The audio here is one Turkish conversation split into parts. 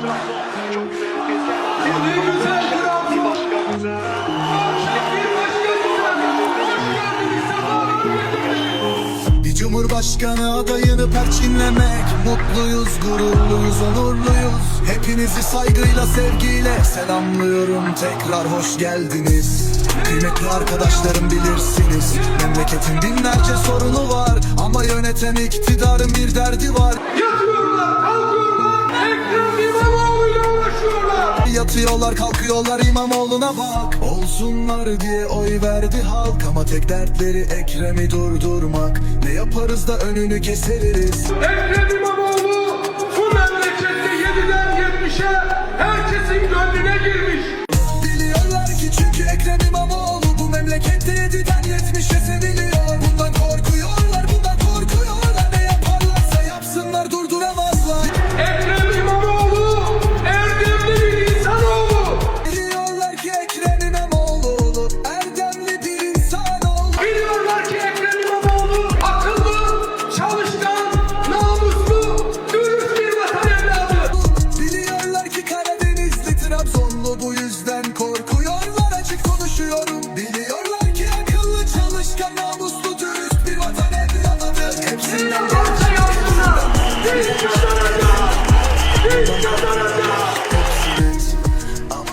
Bir başka Bir cumhurbaşkanı adayını perçinlemek Mutluyuz, gururluyuz, onurluyuz. Hepinizi saygıyla, sevgiyle selamlıyorum. Tekrar hoş geldiniz. Kıymetli arkadaşlarım bilirsiniz. Memleketin binlerce sorunu var Ama yöneten iktidarın bir derdi var Yatıyorlar kalkıyorlar İmamoğlu'na bak. Olsunlar diye oy verdi halk. Ama tek dertleri Ekrem'i durdurmak. Ne yaparız da önünü keseriz Ekrem İmamoğlu bu memlekette 7'den 70'e herkesin gönlüne girmiş. Biliyorlar ki çünkü Ekrem İmamoğlu bu memlekette 7'den 70'e seviliyor.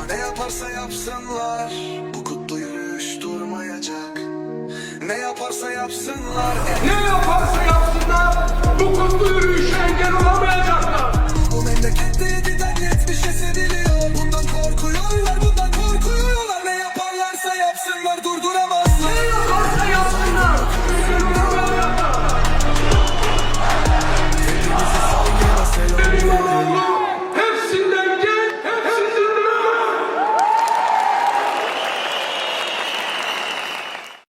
Ne yaparsa yapsınlar. Bu kutlu. Ne yaparsa yapsınlar. Ne?